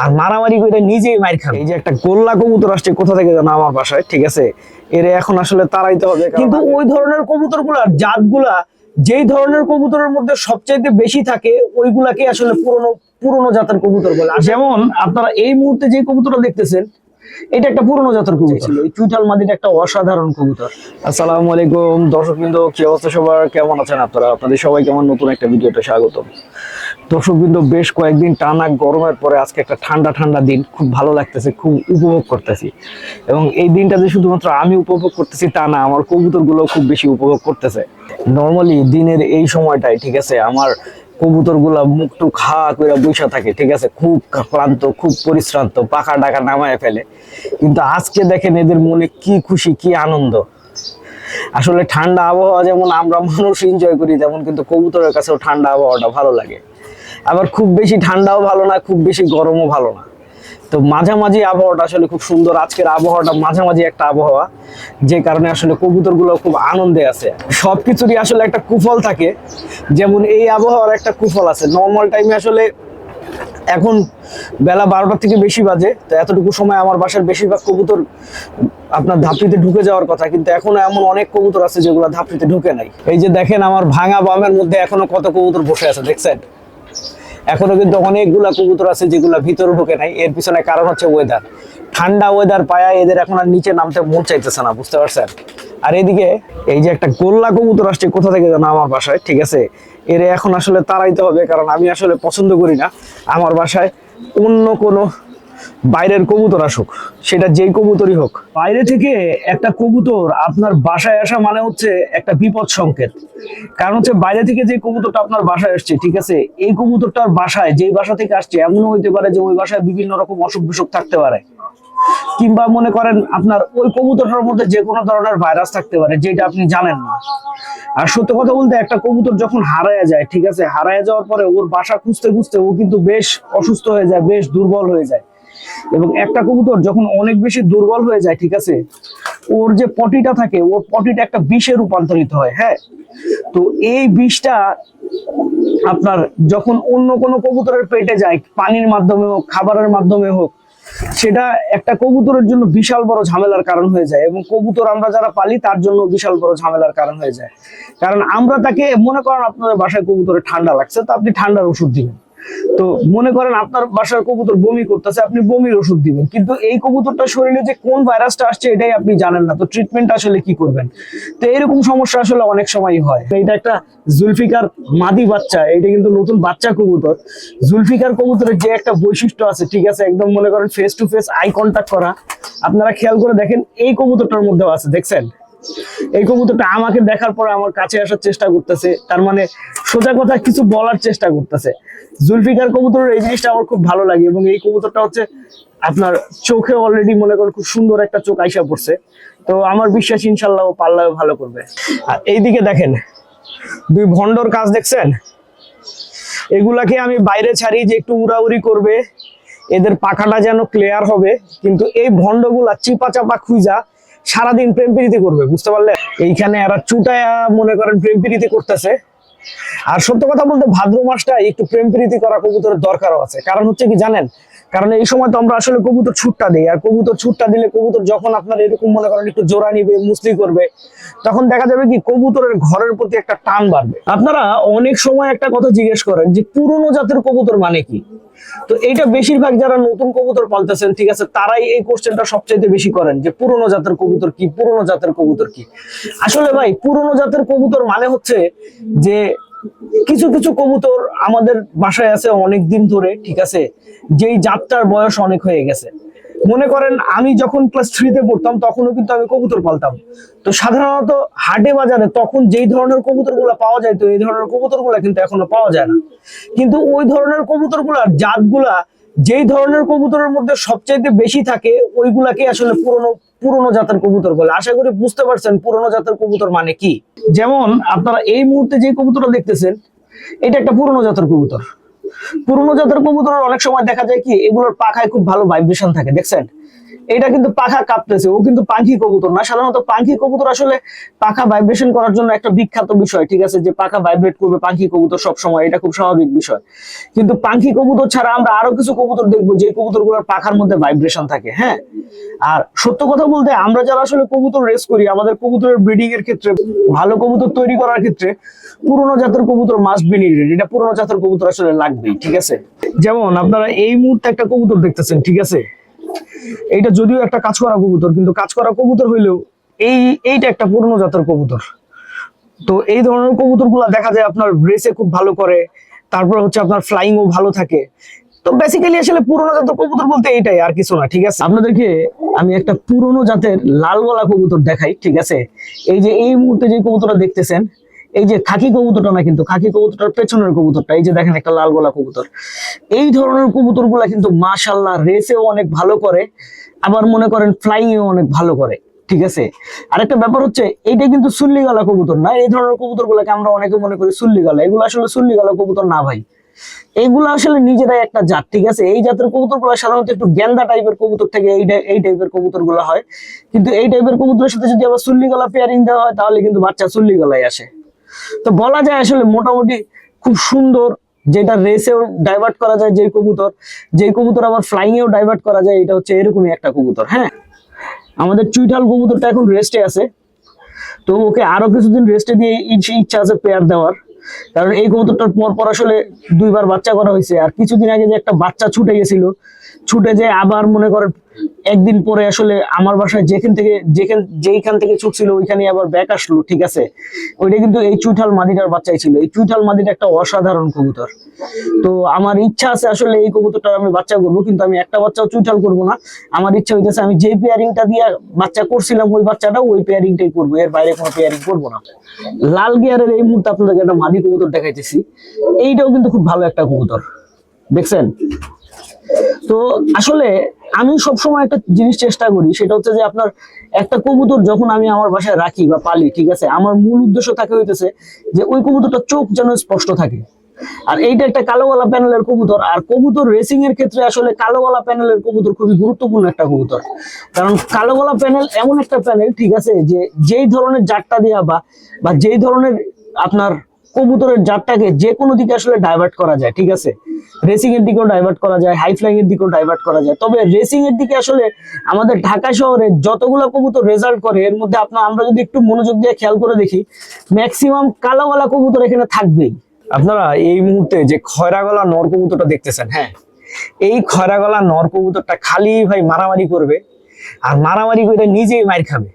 আর মারামারি করে নিজেই মার খাবে। এই যে একটা গোল্লা কবুতর আসছে কোথা থেকে জানো আমার বাসায় ঠিক আছে? এর এখন আসলে তাড়াইতে হবে কিন্তু ওই ধরনের কবুতরগুলার জাতগুলা যেই ধরনের কবুতরের মধ্যে সবচাইতে বেশি থাকে ওইগুলাকে আসলে পুরনো পুরনো জাতের কবুতর বলে। যেমন আপনারা এই মুহূর্তে যে কবুতরটা দেখতেছেন এটা একটা পুরনো জাতের কবুতর। ছিল চুইটাল মাদির একটা অসাধারণ কবুতর। আসসালামু আলাইকুম দর্শক বিন্দু কি অবস্থা সবার? কেমন আছেন আপনারা? আপনাদের সবাই কেমন নতুন একটা ভিডিওতে স্বাগতম। দর্শক বিন্দু বেশ কয়েকদিন টানা গরমের পরে আজকে একটা ঠান্ডা ঠান্ডা দিন। খুব ভালো লাগতেছে, খুব উপভোগ করতেছি। এবং এই দিনটা যে শুধুমাত্র আমি উপভোগ করতেছি তা না, আমার কবুতরগুলো খুব বেশি উপভোগ করতেছে। নর্মালি দিনের এই সময়টাই ঠিক আছে, আমার কবুতরগুলা মুখ টুক খা করে বৈশা থাকে, ঠিক আছে, খুব ক্লান্ত, খুব পরিশ্রান্ত, পাখা ডাকা নামায় ফেলে। কিন্তু আজকে দেখেন এদের মনে কি খুশি, কি আনন্দ। আসলে ঠান্ডা আবহাওয়া যেমন আমরা মানুষ এনজয় করি, তেমন কিন্তু কবুতরের কাছেও ঠান্ডা আবহাওয়াটা ভালো লাগে। আবার খুব বেশি ঠান্ডাও ভালো না, খুব বেশি গরমও ভালো না। তো মাঝামাঝি আবহাওয়াটা আসলে খুব সুন্দর। আজকের আবহাওয়াটা মাঝামাঝি একটা আবহাওয়া, যে কারণে আসলে কবুতরগুলো খুব আনন্দে আছে। সব সবকিছুরই আসলে একটা কুফল থাকে। যেমন এই আবহাওয়ার একটা কুফল আছে। নর্মাল টাইমে আসলে এখন বেলা বারোটা থেকে বেশি বাজে, তো এতটুকু সময় আমার বাসার বেশিরভাগ কবুতর আপনার ধাপড়িতে ঢুকে যাওয়ার কথা। কিন্তু এখনও এমন অনেক কবুতর আছে যেগুলো ধাপড়িতে ঢুকে নাই। এই যে দেখেন আমার ভাঙা বামের মধ্যে এখনও কত কবুতর বসে আছে, দেখছেন? এখনও কিন্তু অনেকগুলা কবুতর আছে যেগুলো ভিতরে ঢুকে নাই। এর পিছনে কারণ হচ্ছে ওয়েদার ঠান্ডা ওয়েদার পায়া এদের এখন আর নিচে নামতে মন চাইতেছে না, বুঝতে পারছেন? আর এদিকে এই যে একটা গোল্লা কবুতর আসছে, কোথা থেকে জানো আমার বাসায়, ঠিক আছে? এর এখন আসলে তাড়াইতে হবে, কারণ আমি আসলে পছন্দ করি না। আমার বাসায় অন্য কোনো বাইরের কবুতর আসুক, সেটা যেই কবুতরই হোক। বাইরে থেকে একটা কবুতর আপনার বাসায় আসা মানে হচ্ছে একটা বিপদ সংকেত। কারণ হচ্ছে বাইরে থেকে যে কবুতরটা আপনার বাসায় আসছে, ঠিক আছে, এই কবুতরটার বাসায়, যেই বাসা থেকে আসছে, এমনও হইতে পারে যে ওই বাসায় বিভিন্ন রকম অসুখ বিসুখ থাকতে পারে। কিংবা মনে করেন আপনার ওই কবুতরটার মধ্যে যে কোনো ধরনের ভাইরাস থাকতে পারে, যেটা আপনি জানেন না। আর সত্য কথা বলতে, একটা কবুতর যখন হারায় যায়, ঠিক আছে, হারায় যাওয়ার পরে ওর বাসা খুঁজতে খুঁজতে ও কিন্তু বেশ অসুস্থ হয়ে যায়, বেশ দুর্বল হয়ে যায়। এবং একটা কবুতর যখন অনেক বেশি দুর্বল হয়ে যায়, ঠিক আছে, ওর যে পটিটা থাকে, ওর পটিটা একটা বিষে রূপান্তরিত হয় হ্যাঁ? তো এই বিষটা আপনার যখন অন্য কোনো কবুতরের পেটে যায়, পানির মাধ্যমে হোক, খাবারের মাধ্যমে হোক, সেটা একটা কবুতরের জন্য বিশাল বড় ঝামেলার কারণ হয়ে যায় এবং কবুতর আমরা যারা পালি, তার জন্য বিশাল বড় ঝামেলার কারণ হয়ে যায়। কারণ আমরা তাকে, মনে করেন আপনাদের বাসায় কবুতরে ঠান্ডা লাগছে, তো আপনি ঠান্ডার ওষুধ দিবেন। তো মনে করেন আপনার বাসার কবুতর বমি করতেছে, আপনি বমির ওষুধ দিবেন। কিন্তু এই কবুতরটা শরীরে যে কোন ভাইরাসটা আসছে, এটাই আপনি জানেন না। তো ট্রিটমেন্ট আসলে কি করবেন? তো এরকম সমস্যা আসলে অনেক সময় হয়। এটা একটা জুলফিকার মাদি বাচ্চা এটা কিন্তু নতুন বাচ্চা কবুতর। জুলফিকার কবুতরের যে একটা বৈশিষ্ট্য আছে, ঠিক আছে, একদম মনে করেন face to face eye contact করা। আপনারা খেয়াল করে দেখেন, এই কবুতরটার মধ্যেও আছে, দেখছেন? এই কবুতরটা আমাকে দেখার পরে আমার কাছে আসার চেষ্টা করতেছে। তার মানে সোজা কথা কিছু বলার চেষ্টা করতেছে। জুলফিকার কবুতরের এই জিনিসটা আমার খুব ভালো লাগে এবং এই কবুতরটা হচ্ছে আপনার চোখে অলরেডি মনে করেন খুব সুন্দর একটা চোখ আইসা পড়ছে। তো আমার বিশ্বাস ইনশাল্লাহ ও পাল্লাও ভালো করবে। আর এইদিকে দেখেন, দুই ভন্ডর কাজ দেখছেন? এগুলাকে আমি বাইরে ছাড়ি যে একটু উড়াউড়ি করবে, এদের পাখাটা যেন ক্লিয়ার হবে, কিন্তু এই ভন্ডগুলা চিপা চাপা খুঁজা সারাদিন প্রেম প্রীতি করবে, বুঝতে পারলে? এইখানে এরা চুটায়া মনে করেন প্রেম প্রীতি করতেছে। আর সত্য কথা বলতে ভাদ্র মাসটা একটু প্রেম প্রীতি করা কবুতরের দরকারও আছে। কারণ হচ্ছে কি জানেন কারণ এই সময় তো আমরা আসলে কবুতর ছুটটা দিই, আর কবুতর ছুটটা দিলে কবুতর যখন আপনার এরকম মনে করেন একটু জোড়া নিবে, মুসলি করবে, তখন দেখা যাবে কি কবুতরের ঘরের প্রতি একটা টান বাড়বে। আপনারা অনেক সময় একটা কথা জিজ্ঞেস করেন যে পুরনো জাতের কবুতর মানে কি? তো এইটা বেশিরভাগ যারা নতুন কবুতর পালতেছেন, ঠিক আছে, তারাই এই কোশ্চেনটা সবচেয়ে বেশি করেন যে পুরনো জাতের কবুতর কি, পুরনো জাতের কবুতর কি? আসলে ভাই, পুরনো জাতের কবুতর মানে হচ্ছে যে কিছু কিছু কবুতর আমাদের বাসায় আছে অনেক দিন ধরে, ঠিক আছে? যেই জাতটার বয়স অনেক হয়ে গেছে। মনে করেন আমি যখন ক্লাস থ্রিতে পড়তাম, তখনও কিন্তু আমি কবুতর পালতাম। তো সাধারণত হাটে বাজারে তখন যেই ধরনের কবুতরগুলা পাওয়া যায়, তো এই ধরনের কবুতরগুলা কিন্তু এখনও পাওয়া যায় না। কিন্তু ওই ধরনের কবুতরগুলার জাতগুলা যেই ধরনের কবুতরের মধ্যে সবচাইতে বেশি থাকে ওইগুলাকে আসলে পুরনো পুরনো জাতের কবুতর বলে। আশা করি বুঝতে পারছেন পুরনো জাতের কবুতর মানে কি। যেমন আপনারা এই মুহূর্তে যে কবুতরটা দেখতেছেন, এটা একটা পুরনো জাতের কবুতর। পুরনো জাতের কবুতর অনেক সময় দেখা যায় কি, এগুলোর পাখায় খুব ভালো ভাইব্রেশন থাকে, দেখছেন? এটা কিন্তু পাখা কাঁপতেছে, ও কিন্তু পাখি কবুতর না। সাধারণত পাখি কবুতর আসলে পাখা ভাইব্রেশন করার জন্য একটা বিখ্যাত বিষয়, ঠিক আছে? যে পাখা ভাইব্রেট করবে পাখি কবুতর সব সময় এটা খুব স্বাভাবিক বিষয়। কিন্তু পাখি কবুতর ছাড়া আমরা আরও কিছু কবুতর দেখব, যে কবুতরগুলোর পাখার মধ্যে ভাইব্রেশন থাকে হ্যাঁ? আর সত্য কথা বলতে, আমরা যারা আসলে কবুতর রেস করি, আমাদের কবুতরের ব্রিডিং এর ক্ষেত্রে, ভালো কবুতর তৈরি করার ক্ষেত্রে পুরোনো জাতের কবুতর মাস্ট বি নিডেড এটা পুরোনো জাতের কবুতর আসলে লাগবেই, ঠিক আছে? যেমন আপনারা এই মুহূর্তে একটা কবুতর দেখতেছেন, ঠিক আছে? এইটা যদিও একটা কাজ করা কবুতর, কিন্তু কাজ করা কবুতর হইলেও এই, এইটা একটা পুরনো জাতের কবুতর। তো এই ধরনের কবুতর দেখা যায় আপনার রেসে খুব ভালো করে, তারপর হচ্ছে আপনার ফ্লাইং ও ভালো থাকে। তো বেসিক্যালি আসলে পুরনো জাতের কবুতর বলতে এইটাই, আর কিছু না, ঠিক আছে? আপনাদেরকে আমি একটা পুরনো জাতের লাল গলা কবুতর দেখাই, ঠিক আছে? এই যে এই মুহূর্তে যে কবুতরটা দেখতেছেন এই যে খাকি কবুতরটা না কিন্তু, খাকি কবুতরটার পেছনের কবুতরটা, এই যে দেখেন একটা লাল গলা কবুতর। এই ধরনের কবুতরগুলা কিন্তু মাশাল্লাহ রেসেও অনেক ভালো করে, আবার মনে করেন ফ্লাইং এও অনেক ভালো করে, ঠিক আছে? আরেকটা ব্যাপার হচ্ছে, এইটা কিন্তু সুল্লি গলা কবুতর না, এই ধরনের কবুতর গুলাকে আমরা অনেকে মনে করি সুল্লি গলা, এগুলো আসলে সুল্লি গলা কবুতর না ভাই। এগুলো আসলে নিজেরাই একটা জাত, ঠিক আছে? এই জাতের কবুতরগুলো সাধারণত একটু গেন্দা টাইপের কবুতর থেকে এই টাইপের কবুতরগুলো হয়। কিন্তু এই টাইপের কবুতরের সাথে যদি আবার সুল্লি গলা পেয়ারিং দেওয়া হয়, তাহলে কিন্তু বাচ্চা সুল্লি গলায় আসে। তো বলা যায় আসলে মোটামুটি খুব সুন্দর যেটা রেসেও ডাইভার্ট করা যায় যে কবুতর যে কবুতর আবার ফ্লাইং এও ডাইভার্ট করা যায়, এটা হচ্ছে এরকমই একটা কবুতর হ্যাঁ? আমাদের চুইঠাল কবুতরটা এখন রেস্টে আছে। তো ওকে আরও কিছুদিন রেস্টে দিয়ে ইচ্ছা আছে পেয়ার দেওয়ার। কারণ এই কবুতরটার পর পর আসলে দুইবার বাচ্চা করা হয়েছে। আর কিছুদিন আগে যে একটা বাচ্চা ছুটে গেছিল ছুটে যে আবার মনে করেন একদিন পরে আসলে আমার বাসায় যেখান থেকে, যেখান, যেইখান থেকে ছুটছিল ওইখানে আবার ব্যাক আসলো, ঠিক আছে? ওইটা কিন্তু এই চুইঠাল মাদিটার বাচ্চাই ছিল। এই চুইঠাল মাদিটা একটা অসাধারণ কবুতর। তো আমার ইচ্ছা আছে আসলে এই কবুতরটার আমি বাচ্চা করব, কিন্তু আমি একটা বাচ্চাও চুইঠাল করব না। আমার ইচ্ছা হইতেছে আমি যে পেয়ারিংটা দিয়ে বাচ্চা করছিলাম, ওই বাচ্চাটা ওই পেয়ারিংটাই করব, এর বাইরে কোনো পেয়ারিং করব না। লাল গিয়ারের এই মুহূর্তে আপনাদেরকে একটা মাদি কবুতর দেখাইতেছি। এইটাও কিন্তু খুব ভালো একটা কবুতর। দেখছেন? তো আসলে আমি সবসময় একটা জিনিস চেষ্টা করি, সেটা হচ্ছে যে আপনার একটা কবুতর যখন আমি আমার বাসায় রাখি বা পালি, ঠিক আছে? আমার মূল উদ্দেশ্য থাকে হইতেছে যে ওই কবুতরটা চোখ যেন স্পষ্ট থাকে। আর এইটা একটা কালোওয়ালা প্যানেলের কবুতর, আর কবুতর রেসিং এর ক্ষেত্রে আসলে কালোওয়ালা প্যানেলের কবুতর খুবই গুরুত্বপূর্ণ একটা কবুতর। কারণ কালোওয়ালা প্যানেল এমন একটা প্যানেল, ঠিক আছে? যে যেই ধরনের জাতটা দেওয়া বা যেই ধরনের আপনার কবুতরের জাতটাকে যে কোনো দিকে আসলে ডাইভার্ট করা যায়, ঠিক আছে? রেসিং এর দিকেও ডাইভার্ট করা যায় হাই ফ্লাইং এর দিকেও ডাইভার্ট করা যায়। তবে রেসিং এর দিকে আসলে আমাদের ঢাকা শহরে যতগুলো কবুতর রেজাল্ট করে, এর মধ্যে আপনার আমরা যদি একটু মনোযোগ দিয়ে খেয়াল করে দেখি ম্যাক্সিমাম কালোওয়ালা কবুতর এখানে থাকবেই। আপনারা এই মুহূর্তে যে খয়রা গলা নর কবুতরটা দেখতেছেন হ্যাঁ? এই খয়রা গলা নর কবুতরটা খালি ভাই মারামারি করবে, আর মারামারি করে নিজেই মার খাবে।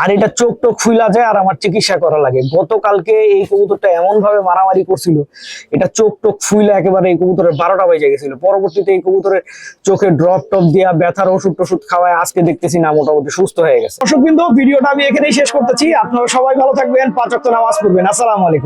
আর এটা চোখ টোক ফুলা যায় আর আমার চিকিৎসা করা লাগে। গতকালকে এই কবুতরটা এমন ভাবে মারামারি করছিল, এটা চোখ টোক ফুইলা একেবারে এই কবুতরের বারোটা বেজে গেছিল। পরবর্তীতে এই কবুতরের চোখে ড্রপ টপ দিয়া ব্যথার ওষুধ টষুধ খাওয়ায় আজকে দেখতেছি না, মোটামুটি সুস্থ হয়ে গেছে। দর্শক কিন্তু ভিডিওটা আমি এখানেই শেষ করতেছি। আপনারা সবাই ভালো থাকবেন, পাঁচ নামাজ পড়বেন। আসসালামু আলাইকুম।